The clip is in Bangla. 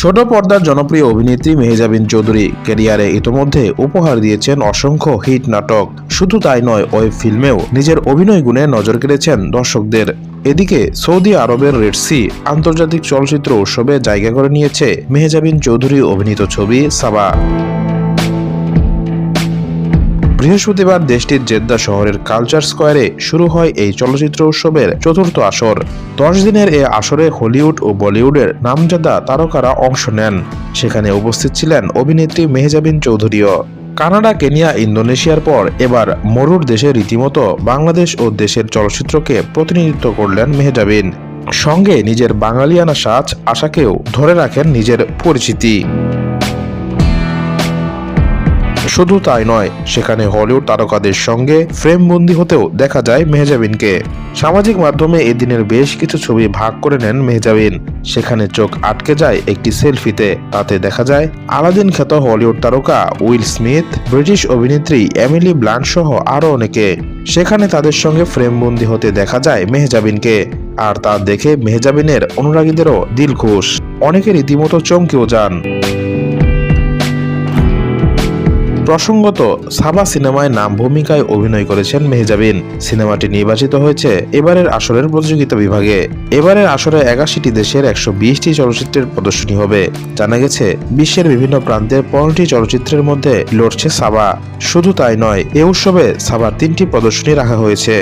ছোট পর্দার জনপ্রিয় অভিনেত্রী মেহজাবিন চৌধুরী ক্যারিয়ারে ইতোমধ্যে উপহার দিয়েছেন অসংখ্য হিট নাটক। শুধু তাই নয় ওই ফিল্মেও নিজের অভিনয় গুণে নজর কেড়েছেন দর্শকদের। এদিকে সৌদি আরবের রেডসি আন্তর্জাতিক চলচ্চিত্র উৎসবে জায়গা করে নিয়েছে মেহজাবিন চৌধুরী অভিনীত ছবি সাবা। বৃহস্পতিবার দেশটির জেদ্দা শহরের কালচার স্কোয়ারে শুরু হয় এই চলচ্চিত্র উৎসবের চতুর্থ আসর। দশ দিনের এ আসরে হলিউড ও বলিউডের নামজাদা তারকারা অংশ নেন। সেখানে উপস্থিত ছিলেন অভিনেত্রী মেহজাবিন চৌধুরীও। কানাডা, কেনিয়া, ইন্দোনেশিয়ার পর এবার মরুর দেশে রীতিমতো বাংলাদেশ ও দেশের চলচ্চিত্রকে প্রতিনিধিত্ব করলেন মেহজাবিন। সঙ্গে নিজের বাঙালিয়ানা সাজ, আশাকেও ধরে রাখেন নিজের পরিচিতি। শুধু তাই নয়, সেখানে হলিউড তারকাদের সঙ্গে ফ্রেমবন্দি হতেও দেখা যায় মেহজাবিনকে। সামাজিক মাধ্যমে এদিনের বেশ কিছু ছবি ভাগ করে নেন মেহজাবিন। সেখানে চোখ আটকে যায় একটি সেলফিতে। তাতে দেখা যায়, আলাদিন খ্যাত হলিউড তারকা উইল স্মিথ, ব্রিটিশ অভিনেত্রী এমিলি ব্লান্ট সহ আরও অনেকে। সেখানে তাদের সঙ্গে ফ্রেমবন্দি হতে দেখা যায় মেহজাবিনকে। আর তা দেখে মেহজাবিনের অনুরাগীদেরও দিল খুশ অনেকে রীতিমতো চমকেও যান। প্রসঙ্গত, সাবা সিনেমায় নাম ভূমিকায় অভিনয় করেছেন মেহজাবিন। সিনেমাটি নির্বাচিত হয়েছে এবারের আসরের প্রতিযোগিতা বিভাগে। এবারের আসরে একাশিটি দেশের একশো বিশটি চলচ্চিত্রের প্রদর্শনী হবে। জানা গেছে, বিশ্বের বিভিন্ন প্রান্তের পনেরোটি চলচ্চিত্রের মধ্যে লড়ছে সাবা। শুধু তাই নয়, এ উৎসবে সাবার তিনটি প্রদর্শনী রাখা হয়েছে।